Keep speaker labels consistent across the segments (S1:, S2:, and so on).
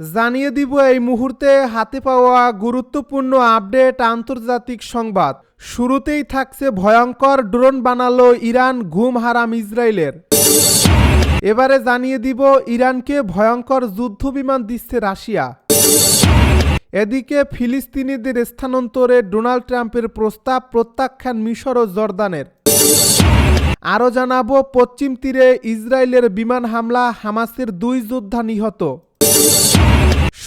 S1: জানিয়ে দিব এই মুহূর্তে হাতে পাওয়া গুরুত্বপূর্ণ আপডেট আন্তর্জাতিক সংবাদ। শুরুতেই থাকছে ভয়ঙ্কর ড্রোন বানালো ইরান ঘুম হারাম ইসরায়েলের। এবারে জানিয়ে দিব ইরানকে ভয়ঙ্কর যুদ্ধ বিমান দিচ্ছে রাশিয়া। এদিকে ফিলিস্তিনিদের স্থানান্তরে ডোনাল্ড ট্রাম্পের প্রস্তাব প্রত্যাখ্যান মিশর ও জর্দানের। আরও জানাব, পশ্চিম তীরে ইসরায়েলের বিমান হামলা হামাসের দুই যোদ্ধা নিহত।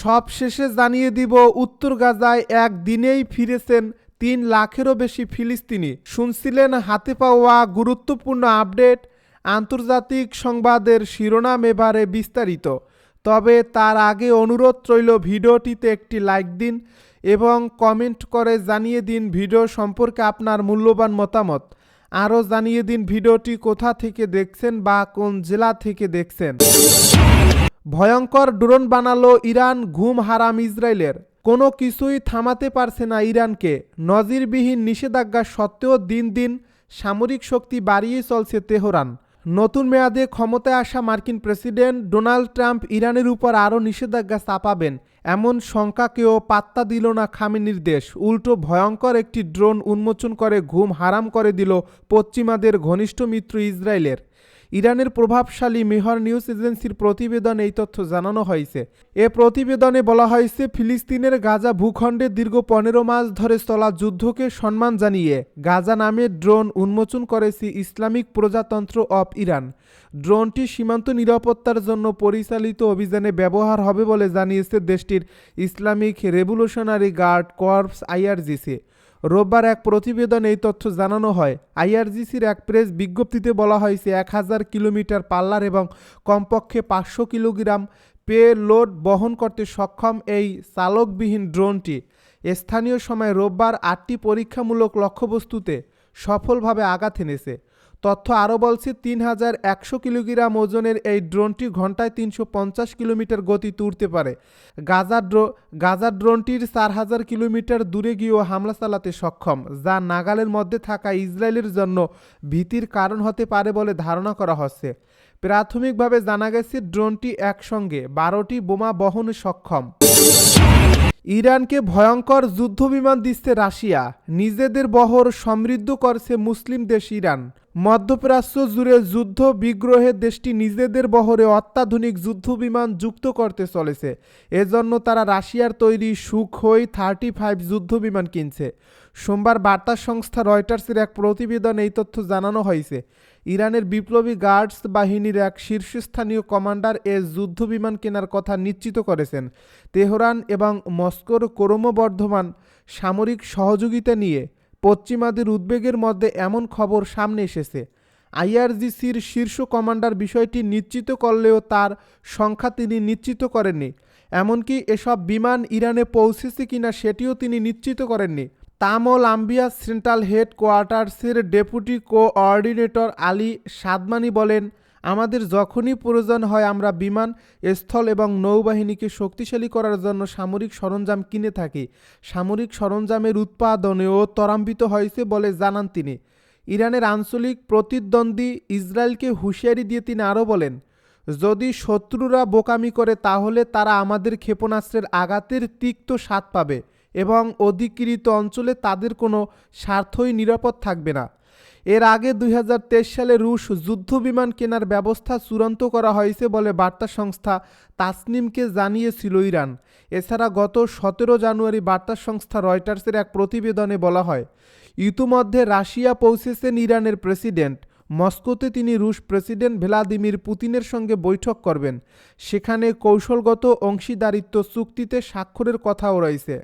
S1: সব শেষে জানিয়ে দিব, উত্তর গাজায় এক দিনেই ফিরেছেন তিন লাখেরও বেশি ফিলিস্তিনি। শুনছিলেন হাতে পাওয়া গুরুত্বপূর্ণ আপডেট, আন্তর্জাতিক সংবাদের শিরোনাম এবারে বিস্তারিত। তবে তার আগে অনুরোধ রইল ভিডিওটিতে একটি লাইক দিন এবং কমেন্ট করে জানিয়ে দিন ভিডিও সম্পর্কে আপনার মূল্যবান মতামত। আরও জানিয়ে দিন ভিডিওটি কোথা থেকে দেখছেন বা কোন জেলা থেকে দেখছেন। ভয়ঙ্কর ড্রোন বানালো ইরান ঘুম হারাম ইসরায়েলের। কোনো কিছুই থামাতে পারছে না ইরানকে। নজিরবিহীন নিষেধাজ্ঞা সত্ত্বেও দিন দিন সামরিক শক্তি বাড়িয়ে চলছে তেহরান। নতুন মেয়াদে ক্ষমতায় আসা মার্কিন প্রেসিডেন্ট ডোনাল্ড ট্রাম্প ইরানের উপর আরও নিষেধাজ্ঞা চাপাবেন। এমন শঙ্কাকেও পাত্তা দিল না খামেনির দেশ। উল্টো ভয়ঙ্কর একটি ড্রোন উন্মোচন করে ঘুম হারাম করে দিল পশ্চিমাদের ঘনিষ্ঠ মিত্র ইসরায়েলের। ইরানের প্রভাবশালী মেহর নিউজ এজেন্সির প্রতিবেদনে এই তথ্য জানানো হয়েছে। এ প্রতিবেদনে বলা হয়েছে, ফিলিস্তিনের গাজা ভূখণ্ডে দীর্ঘ পনেরো মাস ধরে চলা যুদ্ধকে সম্মান জানিয়ে গাজা নামে ড্রোন উন্মোচন করেছে ইসলামিক প্রজাতন্ত্র অফ ইরান। ড্রোনটি সীমান্ত নিরাপত্তার জন্য পরিচালিত অভিযানে ব্যবহার হবে বলে জানিয়েছে দেশটির Islamic revolutionary guard corps IRGC. রোববার এক প্রতিবেদনে এই তথ্য জানানো হয়। আইআরজিসির এক প্রেস বিজ্ঞপ্তিতে বলা হয়েছে, এক হাজার কিলোমিটার পাল্লার এবং কমপক্ষে পাঁচশো কিলোগ্রাম পে লোড বহন করতে সক্ষম এই চালকবিহীন ড্রোনটি। স্থানীয় সময় রোববার আটটি পরীক্ষামূলক লক্ষ্যবস্তুতে সফলভাবে আঘাত এনেছে। তথ্য আরও বলছে, তিন হাজার একশো কিলোগ্রাম ওজনের এই ড্রোনটি ঘন্টায় তিনশো পঞ্চাশ কিলোমিটার গতিতে উড়তে পারে। গাজা ড্রো, গাজা ড্রোনটির চার হাজার কিলোমিটার দূরে গিয়েও হামলা চালাতে সক্ষম, যা নাগালের মধ্যে থাকা ইসরায়েলের জন্য ভীতির কারণ হতে পারে বলে ধারণা করা হচ্ছে। প্রাথমিকভাবে জানা গেছে, ড্রোনটি একসঙ্গে বারোটি বোমা বহনে সক্ষম। ইরানকে ভয়ঙ্কর যুদ্ধবিমান দিচ্ছে রাশিয়া। নিজেদের বহর সমৃদ্ধ করছে মুসলিম দেশ ইরান। মধ্যপ্রাচ্য জুড়ে যুদ্ধ বিগ্রহে দেশটি নিজেদের বহরে অত্যাধুনিক যুদ্ধবিমান যুক্ত করতে চলেছে। এজন্য তারা রাশিয়ার তৈরি সুখই থার্টি ফাইভ যুদ্ধবিমান কিনছে। সোমবার বার্তা সংস্থা রয়টার্সের এক প্রতিবেদনে এই তথ্য জানানো হয়েছে। ইরানের বিপ্লবী গার্ডস বাহিনীর এক শীর্ষস্থানীয় কমান্ডার এ যুদ্ধবিমান কেনার কথা নিশ্চিত করেছেন। তেহরান এবং মস্কোর ক্রমবর্ধমান সামরিক সহযোগিতা নিয়ে পশ্চিমাদের উদ্বেগের মধ্যে এমন খবর সামনে এসেছে। আইআরজিসির শীর্ষ কমান্ডার বিষয়টি নিশ্চিত করলেও তার সংখ্যা তিনি নিশ্চিত করেননি। এমনকি এসব বিমান ইরানে পৌঁছেছে কিনা সেটিও তিনি নিশ্চিত করেননি। তামল আম্বিয়া সেন্ট্রাল হেড কোয়ার্টার্সের ডেপুটি কোঅর্ডিনেটর আলী সাদমানি বলেন আমাদের যখনই প্রয়োজন হয় আমরা বিমান, স্থল এবং নৌবাহিনীকে শক্তিশালী করার জন্য সামরিক সরঞ্জাম কিনে থাকি। সামরিক সরঞ্জামের উৎপাদনেও ত্বরান্বিত হয়েছে বলে জানান তিনি। ইরানের আঞ্চলিক প্রতিদ্বন্দ্বী ইসরায়েলকে হুঁশিয়ারি দিয়ে তিনি আরও বলেন, যদি শত্রুরা বোকামি করে তাহলে তারা আমাদের ক্ষেপণাস্ত্রের আঘাতের তিক্ত স্বাদ পাবে এবং অধিকৃত অঞ্চলে তাদের কোনো স্বার্থই নিরাপদ থাকবে না। এর আগে দুই হাজার তেইশ সালে রুশ যুদ্ধ বিমান কেনার ব্যবস্থা চূড়ান্ত করা হয়েছে বলে বার্তা সংস্থা তাসনিমকে জানিয়েছিল ইরান। এছাড়া গত সতেরো জানুয়ারি বার্তা সংস্থা রয়টার্সের এক প্রতিবেদনে বলা হয়, ইতিমধ্যে রাশিয়া পৌঁছেছেন ইরানের প্রেসিডেন্ট। মস্কোতে তিনি রুশ প্রেসিডেন্ট ভ্লাদিমির পুতিনের সঙ্গে বৈঠক করবেন। সেখানে কৌশলগত অংশীদারিত্ব চুক্তিতে স্বাক্ষরের কথাও রয়েছে।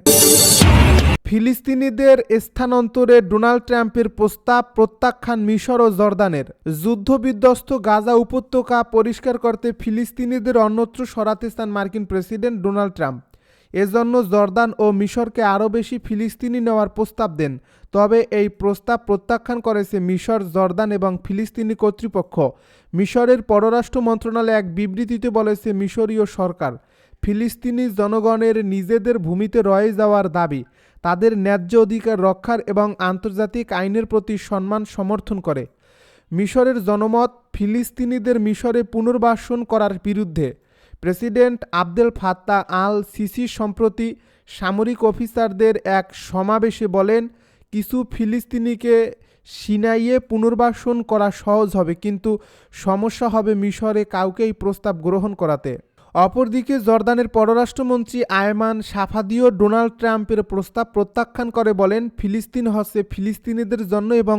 S1: ফিলিস্তিনিদের স্থানান্তরে ডোনাল্ড ট্রাম্পের প্রস্তাব প্রত্যাখ্যান মিশর ও জর্দানের। যুদ্ধবিধ্বস্ত গাজা উপত্যকা পরিষ্কার করতে ফিলিস্তিনিদের অন্যত্র সরাতে চান মার্কিন প্রেসিডেন্ট ডোনাল্ড ট্রাম্প। এজন্য জর্দান ও মিশরকে আরও বেশি ফিলিস্তিনি নেওয়ার প্রস্তাব দেন। তবে এই প্রস্তাব প্রত্যাখ্যান করেছে মিশর, জর্দান এবং ফিলিস্তিনি কর্তৃপক্ষ। মিশরের পররাষ্ট্র মন্ত্রণালয় এক বিবৃতিতে বলেছে মিশরীয় সরকার। ফিলিস্তিনি জনগণের নিজেদের ভূমিতে রয়ে যাওয়ার দাবি, তাদের ন্যায্য অধিকার রক্ষার এবং আন্তর্জাতিক আইনের প্রতি সম্মান সমর্থন করে। মিশরের জনমত ফিলিস্তিনিদের মিশরে পুনর্বাসন করার বিরুদ্ধে। President Abdel Fattah al Sisi সম্প্রতি সামরিক অফিসারদের এক সমাবেশে বলেন কিছু ফিলিস্তিনিকে সিনাইয়ে পুনর্বাসন করা সহজ হবে, কিন্তু সমস্যা হবে মিশরে কাউকেই প্রস্তাব গ্রহণ করাতে। অপরদিকে জর্দানের পররাষ্ট্রমন্ত্রী আয়মান সাফাদিও ডোনাল্ড ট্রাম্পের প্রস্তাব প্রত্যাখ্যান করে বলেন, ফিলিস্তিন হচ্ছে ফিলিস্তিনিদের জন্য এবং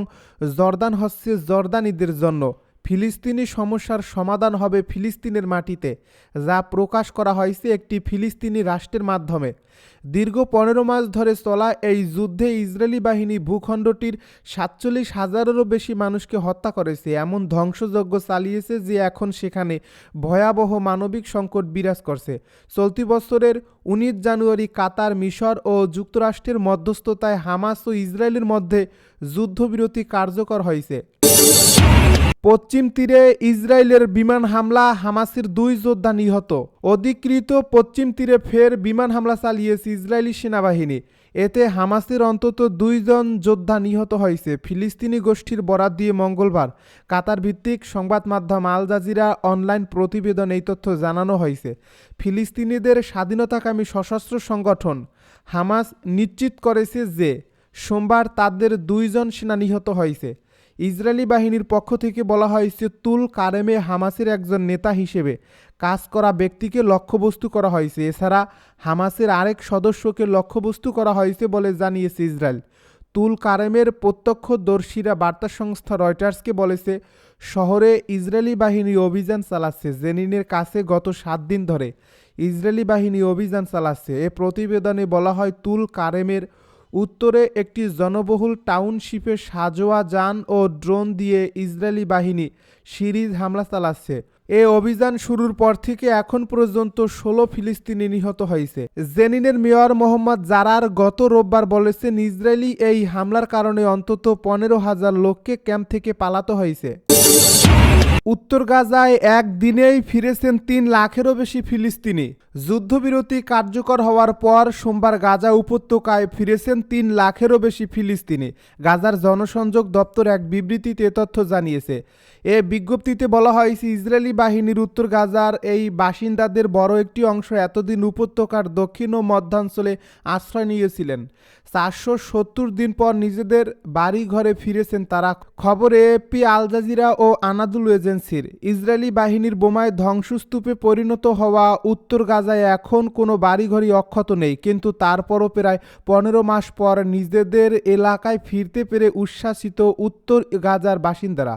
S1: জর্দান হচ্ছে জর্দানিদের জন্য। ফিলিস্তিনি সমস্যার সমাধান হবে ফিলিস্তিনের মাটিতে, যা প্রকাশ করা হয়েছে একটি ফিলিস্তিনি রাষ্ট্রের মাধ্যমে। দীর্ঘ পনেরো মাস ধরে চলা এই যুদ্ধে ইসরায়েলি বাহিনী ভূখণ্ডটির সাতচল্লিশ হাজারেরও বেশি মানুষকে হত্যা করেছে। এমন ধ্বংসযজ্ঞ চালিয়েছে যে এখন সেখানে ভয়াবহ মানবিক সংকট বিরাজ করছে। চলতি বছরের উনিশ জানুয়ারি কাতার, মিশর ও যুক্তরাষ্ট্রের মধ্যস্থতায় হামাস ও ইসরায়েলের মধ্যে যুদ্ধবিরতি কার্যকর হয়েছে। পশ্চিম তীরে ইসরায়েলের বিমান হামলা হামাসের দুই যোদ্ধা নিহত। অধিকৃত পশ্চিম তীরে ফের বিমান হামলা চালিয়েছে ইসরায়েলি সেনাবাহিনী। এতে হামাসের অন্তত দুইজন যোদ্ধা নিহত হয়েছে। ফিলিস্তিনি গোষ্ঠীর বরাত দিয়ে মঙ্গলবার কাতার ভিত্তিক সংবাদ মাধ্যম আল জাজিরা অনলাইন প্রতিবেদন এই তথ্য জানানো হয়েছে। ফিলিস্তিনিদের স্বাধীনতাকামী সশস্ত্র সংগঠন হামাস নিশ্চিত করেছে যে, সোমবার তাদের দুইজন সেনা নিহত হয়েছে। ইসরায়েলি বাহিনীর পক্ষ থেকে বলা হয়েছে তুল কারেমে হামাসের একজন নেতা হিসেবে কাজ করা ব্যক্তিকে লক্ষ্যবস্তু করা হয়েছে। এছাড়া হামাসের আরেক সদস্যকে লক্ষ্যবস্তু করা হয়েছে বলে জানিয়েছে ইসরায়েল। তুল কারেমের প্রত্যক্ষদর্শীরা বার্তা সংস্থা রয়টার্সকে বলেছে, শহরে ইসরায়েলি বাহিনী অভিযান চালাচ্ছে। জেনিনের কাছে গত সাত দিন ধরে ইসরায়েলি বাহিনী অভিযান চালাচ্ছে। এ প্রতিবেদনে বলা হয়, তুল কারেমের উত্তরে একটি জনবহুল টাউনশিপে সাজোয়া যান ও ড্রোন দিয়ে ইসরায়েলি বাহিনী সিরিজ হামলা চালাচ্ছে। এ অভিযান শুরুর পর থেকে এখন পর্যন্ত ষোলো ফিলিস্তিনি নিহত হয়েছে। জেনিনের মেয়র মোহাম্মদ জারার গত রোববার বলেছেন, ইসরায়েলি এই হামলার কারণে অন্তত পনেরো হাজার লোককে ক্যাম্প থেকে পালাতে হয়েছে। উত্তর গাজায় একদিনেই ফিরেছেন তিন লাখেরও বেশি ফিলিস্তিনি। যুদ্ধবিরতি কার্যকর হওয়ার পর সোমবার গাজা উপত্যকায় ফিরেছেন তিন লাখেরও বেশি ফিলিস্তিনি। গাজার জনসংযোগ দপ্তর এক বিবৃতিতে তথ্য জানিয়েছে। এ বিজ্ঞপ্তিতে বলা হয়েছে ইসরায়েলি বাহিনীর উত্তর গাজার এই বাসিন্দাদের বড় একটি অংশ এতদিন উপত্যকার দক্ষিণ ও মধ্যাঞ্চলে আশ্রয় নিয়েছিলেন। চারশো সত্তর দিন পর নিজেদের বাড়ি ঘরে ফিরেছেন তারা। খবরে এপি আল জাজিরা ও আনাদুল এজেন্সির ইসরায়েলি বাহিনীর বোমায় ধ্বংসস্তূপে পরিণত হওয়া উত্তর গাজায় এখন কোনো বাড়িঘরই অক্ষত নেই। কিন্তু তারপরও প্রায় পনেরো মাস পর নিজেদের এলাকায় ফিরতে পেরে উচ্ছ্বাসিত উত্তর গাজার বাসিন্দারা।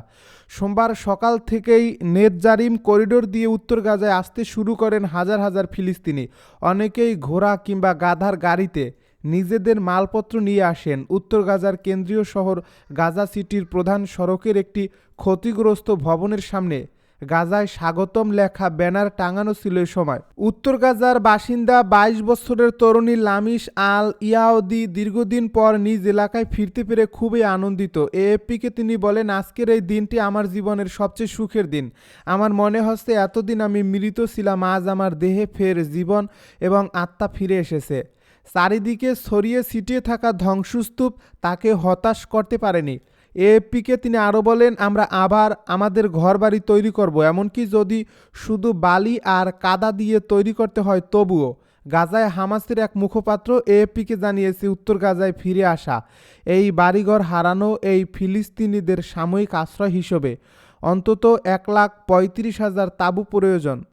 S1: সোমবার সকাল থেকেই নেতজারিম করিডোর দিয়ে উত্তর গাজায় আসতে শুরু করেন হাজার হাজার ফিলিস্তিনি। অনেকেই ঘোড়া কিংবা গাধার গাড়িতে নিজেদের মালপত্র নিয়ে আসেন। উত্তর গাজার কেন্দ্রীয় শহর গাজা সিটির প্রধান সড়কের একটি ক্ষতিগ্রস্ত ভবনের সামনে গাজায় স্বাগতম লেখা ব্যানার টাঙানো ছিল এ সময়। উত্তর গাজার বাসিন্দা বাইশ বছরের তরুণী লামিশ আল ইয়াউদি দীর্ঘদিন পর নিজ এলাকায় ফিরতে পেরে খুবই আনন্দিত। এএফপিকে তিনি বলেন, আজকের এই দিনটি আমার জীবনের সবচেয়ে সুখের দিন। আমার মনে হচ্ছে এতদিন আমি মৃত ছিলাম, আজ আমার দেহে ফের জীবন এবং আত্মা ফিরে এসেছে। চারিদিকে ছড়িয়ে ছিটিয়ে থাকা ধ্বংসস্তূপ তাকে হতাশ করতে পারেনি। এএফপিকে তিনি আরও বলেন, আমরা আবার আমাদের ঘরবাড়ি তৈরি করব, এমনকি যদি শুধু বালি আর কাদা দিয়ে তৈরি করতে হয় তবুও। গাজায় হামাসের এক মুখপাত্র এএফপিকে জানিয়েছে, উত্তর গাজায় ফিরে আসা, এই বাড়িঘর হারানো এই ফিলিস্তিনিদের সাময়িক আশ্রয় হিসেবে। অন্তত এক লাখ পঁয়ত্রিশ হাজার তাঁবু প্রয়োজন।